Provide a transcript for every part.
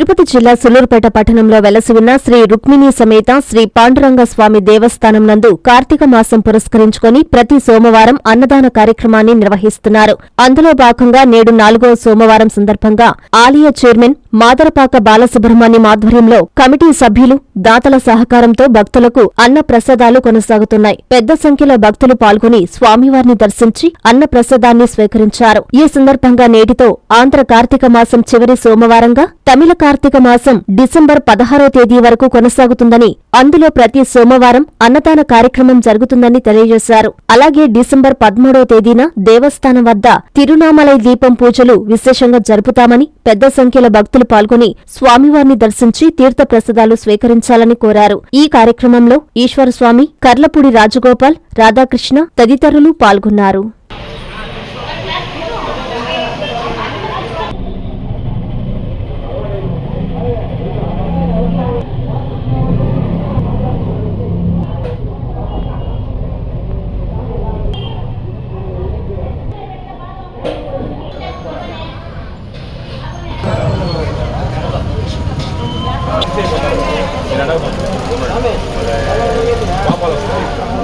తిరుపతి జిల్లా సులూరుపేట పట్టణంలో వెలసి ఉన్న శ్రీ రుక్మిణి సమేత శ్రీ పాండురంగ స్వామి దేవస్థానం నందు కార్తీక మాసం పురస్కరించుకొని ప్రతి సోమవారం అన్నదాన కార్యక్రమాన్ని నిర్వహిస్తున్నారు. అందులో భాగంగా నేడు నాలుగో సోమవారం సందర్భంగా ఆలయ చైర్మన్ మాదరపాక బాలసుబ్రహ్మణ్యం ఆధ్వర్యంలో కమిటీ సభ్యులు దాతల సహకారంతో భక్తులకు అన్న ప్రసాదాలు కొనసాగుతున్నాయి. పెద్ద సంఖ్యలో భక్తులు పాల్గొని స్వామివారిని దర్శించి అన్న ప్రసాదాన్ని స్వీకరించారు. ఈ సందర్భంగా నేటితో ఆంధ్ర కార్తీక మాసం చివరి సోమవారంగా తమిళ కార్తీక మాసం డిసెంబర్ పదహారో తేదీ వరకు కొనసాగుతుందని అందులో ప్రతి సోమవారం అన్నదాన కార్యక్రమం జరుగుతుందని తెలియజేశారు. అలాగే డిసెంబర్ పదమూడవ తేదీన దేవస్థానం వద్ద తిరునామలై దీపం పూజలు విశేషంగా జరుపుతామని పెద్ద సంఖ్యలో భక్తులు పాల్గొని స్వామివారిని దర్శించి తీర్థ ప్రసాదాలు స్వీకరించాలని కోరారు. ఈ కార్యక్రమంలో ఈశ్వరస్వామి కర్లపూడి రాజగోపాల్ రాధాకృష్ణ తదితరులు పాల్గొన్నారు. என்னடா பாப்பாவில்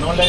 జై